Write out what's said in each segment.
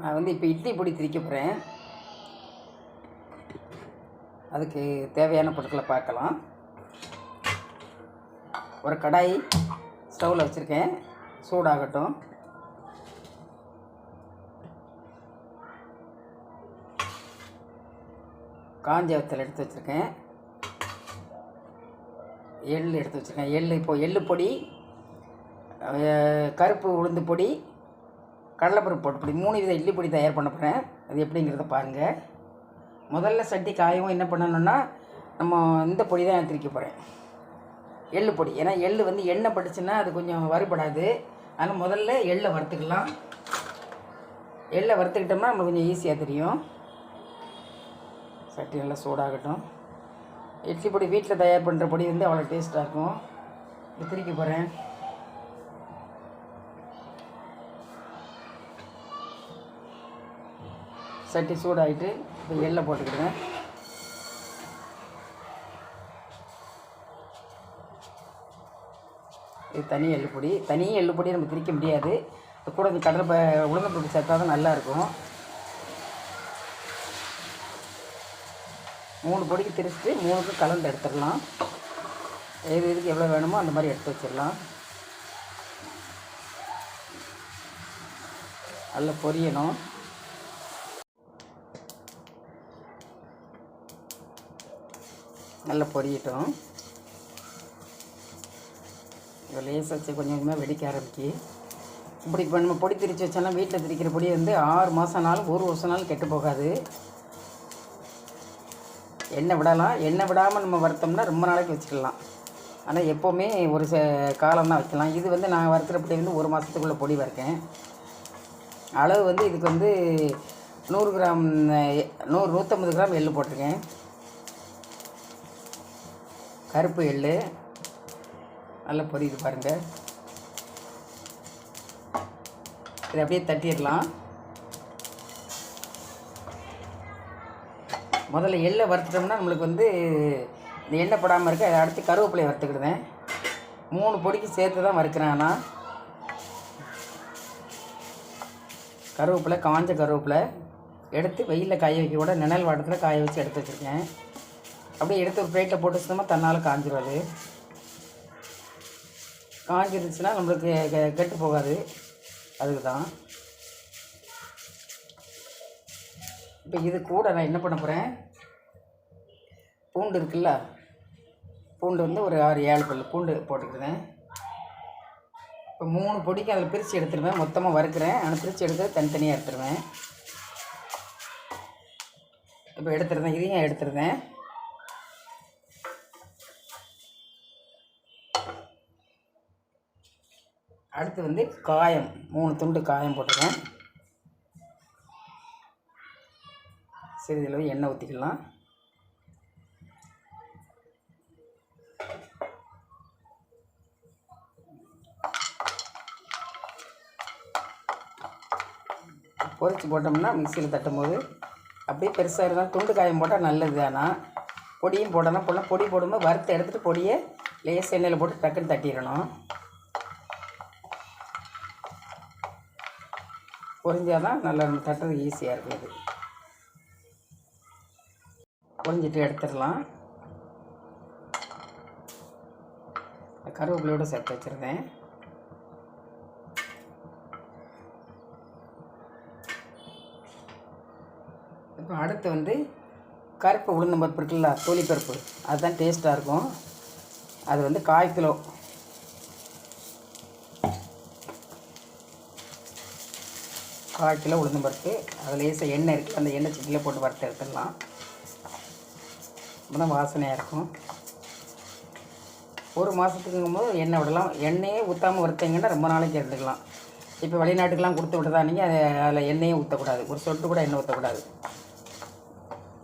நான் வந்து இப்போ இட்லி பொடி திரிக்க போகிறேன் அதுக்கு தேவையான பொருட்களை பார்க்கலாம். ஒரு கடாய் ஸ்டவ்வில் வச்சுருக்கேன். சூடாகட்டும். காஞ்ச வத்தல் எடுத்து வச்சுருக்கேன். எள் எடுத்து வச்சுருக்கேன். எள் இப்போ எள் பொடி கருப்பு உளுந்து பொடி கடலைப்பருப்பு போட்டு மூணு வித இட்லி பொடி தயார் பண்ண போகிறேன் அது எப்படிங்கிறத பாருங்கள் முதல்ல சட்டி காயவும் என்ன பண்ணணும்னா நம்ம இந்த பொடி தான் திரிக்க போகிறேன் எள்ளு பொடி. ஏன்னா எள்ளு வந்து எண்ணெய் பட்டுச்சுன்னா அது கொஞ்சம் வறுபடாது. அதனால் முதல்ல எள்ளை வறுத்துக்கலாம். எள்ளை வறுத்துக்கிட்டோம்னா நம்மளுக்கு கொஞ்சம் ஈஸியாக தெரியும். சட்டி நல்லா சூடாகட்டும். இட்லி பொடி வீட்டில் தயார் பண்ணுற பொடி வந்து அவ்வளோ டேஸ்ட்டாக இருக்கும். இப்போ திரிக்க போகிறேன் சட்டி சூடாகிட்டு இப்போ எள்ளை போட்டுக்கிடுவேன் இது தனி எள்ளுப்பொடி தனி எள்ளுப்பொடி நம்ம பிரிக்க முடியாது. கூட இந்த கடலை ப உளுந்தப்பொடி சேர்த்தா தான் நல்லாயிருக்கும் மூணு பொடிக்கு திரிச்சிட்டு மூணுக்கும் கலந்து எடுத்துடலாம். எது இதுக்கு எவ்வளோ வேணுமோ அந்த மாதிரி எடுத்து வச்சிடலாம். நல்லா பொரியணும். நல்லா பொரியட்டும். இப்போ லேசாக வச்சு கொஞ்சம் கொஞ்சமாக வெடிக்க ஆரம்பிக்கி. இப்படி இப்போ நம்ம பொடி திரிச்சு வச்சாலும் வீட்டில் திரிக்கிற பொடி வந்து ஆறு மாதம்னாலும் ஒரு வருஷம் கெட்டு போகாது. எண்ணெய் விடலாம். எண்ணெய் விடாமல் நம்ம வறுத்தோம்னா ரொம்ப நாளைக்கு வச்சுக்கலாம். ஆனால் எப்போவுமே ஒரு ச காலம் தான் வைக்கலாம். இது வந்து நான் வறுக்கிற பொடி வந்து ஒரு மாதத்துக்குள்ளே பொடி வறுக்கேன். அளவு வந்து இதுக்கு வந்து நூறு கிராம் எ- நூறு நூற்றம்பது கிராம் எள்ளு போட்டிருக்கேன். கருப்பு எள்ளு. நல்லா பொரியுது பாருங்கள் இதை அப்படியே தட்டிடலாம். முதல்ல எள்ளை வறுத்துட்டோம்னா நம்மளுக்கு வந்து இந்த எண்ணெய் படாமல் இருக்க அதை அடுத்து கருவேப்பிலையை வறுத்துக்கிடுவேன். மூணு பொடிக்கு சேர்த்து தான் வறுக்கிறேன் ஆனால் கருவேப்பிலை காஞ்ச கருவேப்பிலை எடுத்து வெயிலில் காய வைக்க கூட நிழல் வாட்டத்தில் காய வச்சு எடுத்து வச்சுருக்கேன். அப்படியே எடுத்து ஒரு பிளேட்டில் போட்டு வச்சோம்னா தன்னால் காஞ்சிரும் அது. நம்மளுக்கு கெ- கெட்டு போகாது. அதுக்கு தான் இப்போ இது கூட நான் என்ன பண்ண போகிறேன் பூண்டு இருக்குல்ல? பூண்டு வந்து ஒரு ஆறு ஏழு பல்லு பூண்டு போட்டுக்கிறேன் இப்போ மூணு பொடிக்கு அதில் பிரித்து எடுத்துருவேன். மொத்தமாக வறுக்கிறேன். ஆனால் பிரித்து எடுத்து தனித்தனியாக எடுத்துருவேன். இப்போ எடுத்துருந்தேன் இதையும் எடுத்துருந்தேன். அடுத்து வந்து காயம் மூணு துண்டு காயம் போட்டுருக்கேன். சிறிதளவு எண்ணெய் ஊற்றிக்கலாம். பொறிச்சு போட்டோம்னா மிக்சியில் தட்டும்போது அப்படியே பெருசாக இருந்தால் துண்டு காயம் போட்டால் நல்லது. ஆனால் பொடியும் போடணும். போடலாம் பொடி போடும்போது வறுத்து எடுத்துகிட்டு பொடியை லேஸ் எண்ணெயில் போட்டு டக்குன்னு தட்டிடணும். பொரிஞ்சால் தான் நல்லா நம்ம தட்டுறது ஈஸியாக இருக்குது. பொரிஞ்சிட்டு எடுத்துடலாம். கருவேப்பிலையோடு சேர்த்து வச்சுருந்தேன். இப்போ அடுத்து வந்து கருப்பு உளுந்தம்பருப்பு இருக்குல்ல தோலி அதுதான் டேஸ்ட்டாக இருக்கும். அது வந்து கால் கிலோ கால் கிலோ உளுந்தம் பருப்பு அதில் லேசாக எண்ணெய் இருக்குது. அந்த எண்ணெய் சட்டியில் போட்டு வறுத்து எடுத்துடலாம். அப்போ தான் வாசனையாக இருக்கும் ஒரு மாதத்துக்குங்கும் போது எண்ணெய் விடலாம். எண்ணெயே ஊற்றாமல் வறுத்தீங்கன்னா ரொம்ப நாளைக்கு எடுத்துக்கலாம் இப்போ வெளிநாட்டுக்கெலாம் கொடுத்து விட்டதா நீங்கள் அதை அதில் எண்ணெயே ஊற்றக்கூடாது ஒரு சொட்டு கூட எண்ணெய் ஊற்றக்கூடாது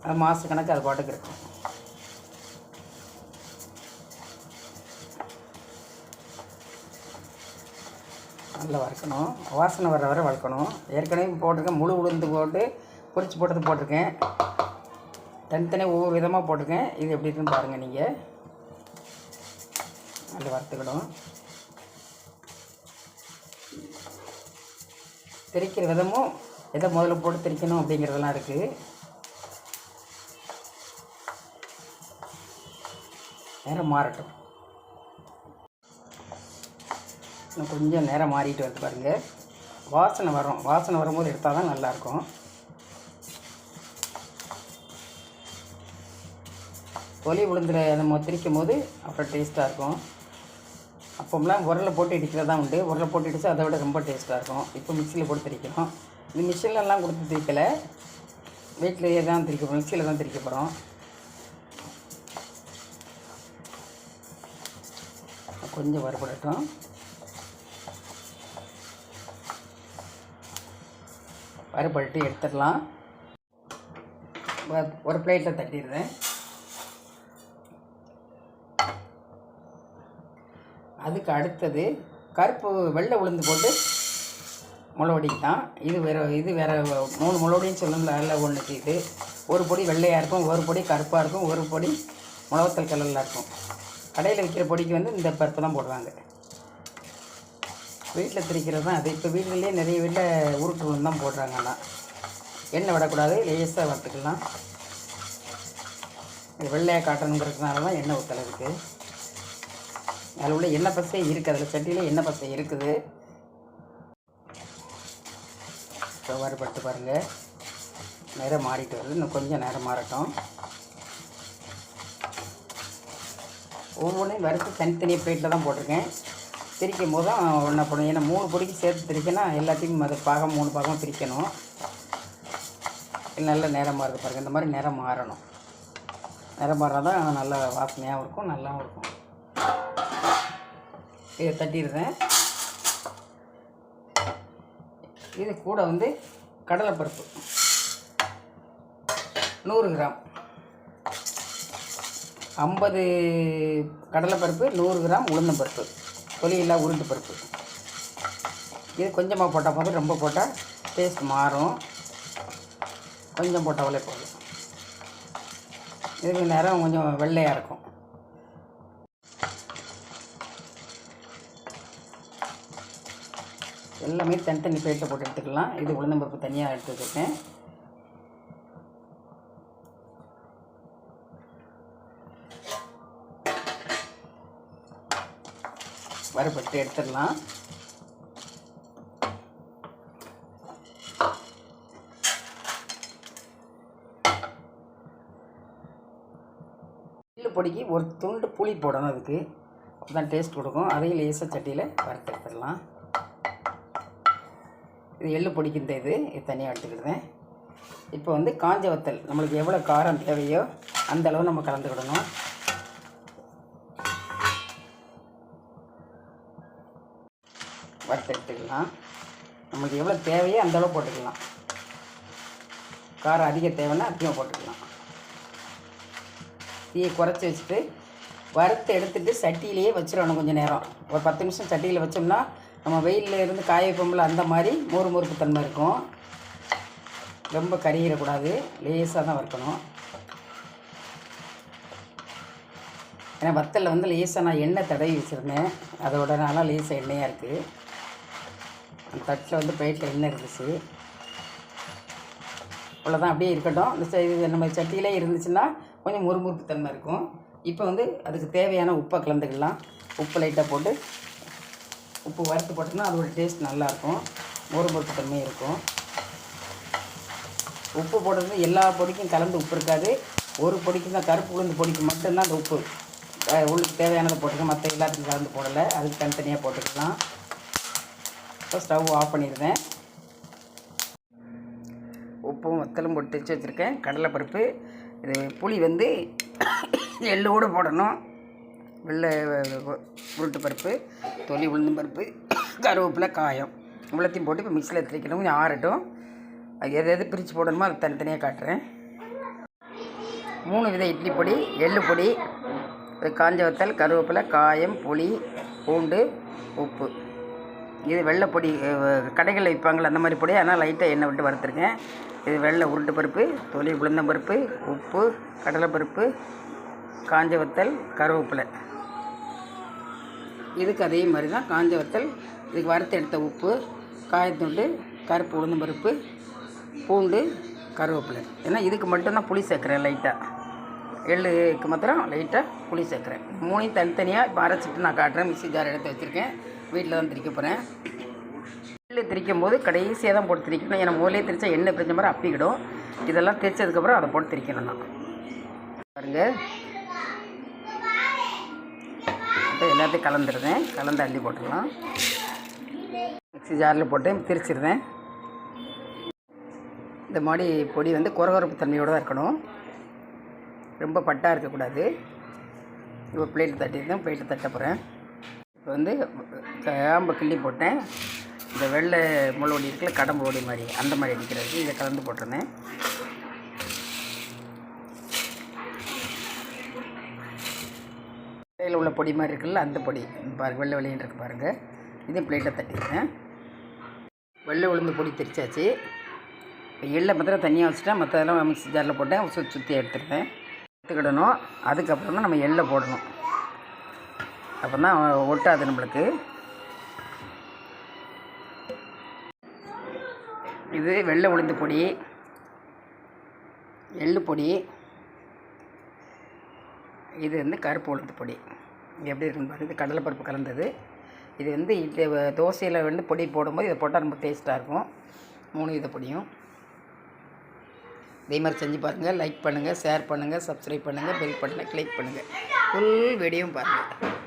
அது மாதக்கணக்கு அது பாட்டுக்கு இருக்கும். நல்லா வறுக்கணும். வாசனை வர வரை வறுக்கணும். ஏற்கனவே போட்டிருக்கேன். முழு உளுந்து போட்டு பொறிச்சு போட்டது போட்டிருக்கேன். தனித்தனியாக ஒவ்வொரு விதமாக போட்டிருக்கேன். இது எப்படி இருக்குன்னு பாருங்கள் நீங்கள் நல்லா வறுத்துக்கணும். திரிக்கிற விதமும் எதை முதல்ல போட்டு திரிக்கணும் அப்படிங்கிறதெல்லாம் இருக்குது நேரம் மாறட்டும். இன்னும் கொஞ்சம் நேரம் மாறிட்டு வந்து பாருங்கள் வாசனை வரும். வாசனை வரும்போது எடுத்தால் தான் நல்லாயிருக்கும். தொலி உளுந்தில் நம்ம திரிக்கும் போது அப்புறம் டேஸ்ட்டாக இருக்கும். அப்போம்லாம் உரலை போட்டு இடிக்கிறதா உண்டு. உரலை போட்டு இடித்து அதை விட ரொம்ப டேஸ்ட்டாக இருக்கும். இப்போ மிக்சியில் போட்டு திரிக்கிறோம். இது மிஷின்லலாம் கொடுத்து திரிக்கலை. வீட்டிலேயே தான் திரிக்க போகிறோம் மிக்சியில் தான் திரிக்க போகிறோம் கொஞ்சம் வறுபடட்டும். வறுபட்டு எடுத்துடலாம். ஒரு பிளேட்டில் தட்டிடுறேன். அதுக்கு அடுத்தது கருப்பு வெள்ளை உளுந்து போட்டு முளவடிக்கலாம் இது வேறு இது வேறு மூணு முளவடின்னு சொல்லணும்ல அதில் ஒன்றுக்கு இது. ஒரு பொடி வெள்ளையாக இருக்கும் ஒரு பொடி கருப்பாக இருக்கும் ஒரு பொடி முளவத்தல் கலரில் இருக்கும். கடையில் விற்கிற பொடிக்கு வந்து இந்த பருப்பு தான் போடுவாங்க. வீட்டில் திரிக்கிறது தான் அது. இப்போ வீட்டிலேயே நிறைய வீட்டில் உருட்டு உளுந்து தான் போடுறாங்க ஆனால் எண்ணெய் விடக்கூடாது லேசாக வறுத்துக்கலாம். இது வெள்ளையாக காட்டணுங்கிறதுனால தான் எண்ணெய் ஊற்றலை இருக்குது அதில் உள்ள எண்ணெய் பசை இருக்குது அதில் சட்டியில் எண்ணெய் பசை இருக்குது. இப்போ வறுபட்டு பாருங்கள் நேரம் மாறிட்டு வருது. இன்னும் கொஞ்சம் நேரம் மாறட்டும். ஒவ்வொன்றையும் வறுத்து தனித்தனியாக பிளேட்டில் தான் போட்டிருக்கேன். திரிக்கும் போது தான் என்ன பண்ணும் ஏன்னா மூணு பொடிக்கு சேர்த்து திரிக்கணும் எல்லாத்தையும் அது பாகம் மூணு பாகம் பிரிக்கணும். நல்ல நேரம் மாறுது பாருங்கள் இந்த மாதிரி நேரம் மாறணும். நேரம் மாறினா தான் நல்ல வாசனையாகவும் இருக்கும் நல்லாவும் இருக்கும். இதை தட்டிடுறேன். இது கூட வந்து கடலைப்பருப்பு. நூறு கிராம். ஐம்பது கடலைப்பருப்பு நூறு கிராம் உளுந்தம்பருப்பு. தொலியில்லா உருண்டு பருப்பு. இது கொஞ்சமாக போட்டால் போதும் ரொம்ப போட்டால் டேஸ்ட் மாறும். கொஞ்சம் போட்டாலே போதும். இதுக்கு நேரம் கொஞ்சம் வெள்ளையாக இருக்கும். எல்லாமே தனித்தனி பிளேட்டில் போட்டு எடுத்துக்கலாம். இது உளுந்தம்பருப்பு தனியாக எடுத்து வச்சுருக்கேன் வறுபட்டு எடுத்துடலாம். எள்ளு பொடிக்கு ஒரு துண்டு புளி போடணும் அதுக்கு. அப்போ தான் டேஸ்ட் கொடுக்கும். அதையும் லேசாக சட்டியில் வறுத்து எடுத்துடலாம். இது எள்ளு பொடிக்கு இந்த இது. இது தனியாக எடுத்துக்கிடுதேன் இப்போ வந்து காஞ்ச வத்தல். நம்மளுக்கு எவ்வளோ காரம் தேவையோ அந்த அளவு நம்ம கலந்துக்கிடணும். வறுத்து எடுத்துக்கலாம். நம்மளுக்கு எவ்வளோ தேவையோ அந்தளவு போட்டுக்கலாம். காரம் அதிக தேவைன்னா அதிகமாக போட்டுக்கலாம். தீயை குறைச்சி வச்சுட்டு வறுத்து எடுத்துட்டு சட்டியிலேயே வச்சிடணும் கொஞ்சம் நேரம். ஒரு பத்து நிமிஷம் சட்டியில் வச்சோம்னா நம்ம வெயிலில் இருந்து காய வைப்போம்ல அந்த மாதிரி மொறு மொறுப்பு தன்மை இருக்கும். ரொம்ப கரியிடக்கூடாது லேசாக தான் வறுக்கணும். ஏன்னா வத்தலில் வந்து லேசாக நான் எண்ணெய் தடவி வச்சுருந்தேன். அதோட நல்லா லேசாக எண்ணெயாக இருக்குது தட்டில் வந்து பிளேட்டில் எண்ணெய் இருந்துச்சு. அவ்வளோதான் அப்படியே இருக்கட்டும். இந்த ச- இது நம்ம சட்டியிலே இருந்துச்சுன்னா கொஞ்சம் முறுமுறுப்பு தன்மை இருக்கும். இப்போ வந்து அதுக்கு தேவையான உப்பை கலந்துக்கலாம். உப்பு லைட்டாக போட்டு உப்பு வறுத்து போட்டோம்னா அதோட டேஸ்ட் நல்லாயிருக்கும் முறுமுறுப்பு தன்மை இருக்கும். உப்பு போடுறது எல்லா பொடிக்கும் கலந்து உப்பு இருக்காது. ஒரு பொடிக்கு தான் கருப்பு உளுந்து பொடிக்கு மட்டும்தான் அந்த உப்பு. உள்ளுக்கு தேவையானதை போட்டுக்கலாம். மற்ற எல்லாத்துக்கும் கலந்து போடலை. அதுக்கு தனித்தனியாக போட்டுக்கலாம். இப்போ ஸ்டவ் ஆஃப் பண்ணிடுறேன் உப்பும் வத்தலும் போட்டு வச்சு வச்சுருக்கேன். கடலைப்பருப்பு இது புளி வந்து எள்ளோடு போடணும். வெள்ளை உருட்டு பருப்பு தொலி உளுந்தும் பருப்பு கருவேப்பிலை காயம். இவ்வளோத்தையும் போட்டு இப்போ மிக்சியில் திரிக்கணும் கொஞ்சம் ஆறட்டும். அது எது எது பிரித்து போடணுமோ அதை தனித்தனியாக காட்டுறேன். மூணு வித இட்லி பொடி எள்ளு பொடி காஞ்ச வத்தல் கருவேப்பிலை காயம் புளி பூண்டு உப்பு. இது வெள்ளை பொடி கடைகளில் விற்பாங்களே அந்த மாதிரி பொடி ஆனால் லைட்டாக எண்ணெய் விட்டு வறுத்துருக்கேன். இது வெள்ளை உருட்டு பருப்பு தொலி உளுந்தம்பருப்பு உப்பு கடலைப்பருப்பு காஞ்ச வத்தல் கருவேப்பிலை. இதுக்கு அதே மாதிரி தான் காஞ்ச வத்தல் இதுக்கு வறுத்து எடுத்த உப்பு காயத்துண்டு கருப்பு உளுந்தம்பருப்பு பூண்டு கருவேப்பிலை. ஏன்னா இதுக்கு மட்டும்தான் புளி சேர்க்குறேன் லைட்டாக எள்ளுக்கு மாத்திரம் லைட்டாக புளி சேர்க்குறேன். மூணையும் தனித்தனியாக இப்போ அரைச்சிட்டு நான் காட்டுறேன். மிக்சி ஜார் எடுத்து வச்சுருக்கேன். வீட்டில் தான் திரிக்க போகிறேன் வீட்டில் திரிக்கும் போது கடைசியாக தான் போட்டு திரிக்கணும். ஏன்னா முதலே திரிச்சா எண்ணெய் பிரிஞ்ச மாதிரி அப்பிக்கிடும். இதெல்லாம் திரிச்சதுக்கப்புறம் அதை போட்டு திரிக்கணும் நான். பாருங்கள் எல்லாத்தையும் கலந்துருந்தேன் கலந்து அள்ளி போட்டுடலாம் மிக்ஸி ஜாரில் போட்டு திரிச்சிருந்தேன் இந்த மாதிரி பொடி வந்து குறகுறப்பு தன்மையோடு தான் இருக்கணும். ரொம்ப பட்டாக இருக்கக்கூடாது. இப்போ பிளேட்டில் தட்டியிருந்தேன் பிளேட்டில் தட்ட போகிறேன் வந்து காம்பை கிள்ளி போட்டேன். இந்த வெள்ளை முள்ளொடி இருக்குல்ல கடம்பு ஒடி மாதிரி அந்த மாதிரி அடிக்கிறதுக்கு இதை கலந்து போட்டிருந்தேன். கையில் உள்ள பொடி மாதிரி இருக்குல்ல அந்த பொடி. பாருங்க வெள்ளை வெள்ளைன்னு இருக்கு பாருங்கள் இதையும் பிளேட்டில் தட்டிடுறேன் வெள்ளை உளுந்து பொடி திரிச்சாச்சு. எள்ளை மாத்திரம் தனியாக வச்சுட்டேன் மற்றதெல்லாம் மிக்ஸி ஜாரில் போட்டேன். சுற்றி சுற்றி எடுத்துருவேன் எடுத்துக்கிடணும். அதுக்கப்புறம் தான் நம்ம எள்ளை போடணும். அப்போ தான் ஒட்டாது நம்மளுக்கு. இது வெள்ளை உளுந்து பொடி எள்ளு பொடி இது வந்து கருப்பு உளுந்து பொடி. இது எப்படி இருக்குன்னு இது கடலைப்பருப்பு கலந்தது. இது வந்து இது தோசையில் வந்து பொடி போடும்போது இதை போட்டால் ரொம்ப டேஸ்ட்டாக இருக்கும். மூணு இதை பொடியும். இதே மாதிரி செஞ்சு பாருங்கள் லைக் பண்ணுங்கள் ஷேர் பண்ணுங்கள் சப்ஸ்கிரைப் பண்ணுங்கள் பெல் பட்டனை கிளிக் பண்ணுங்கள் ஃபுல் வீடியோவும் பாருங்கள்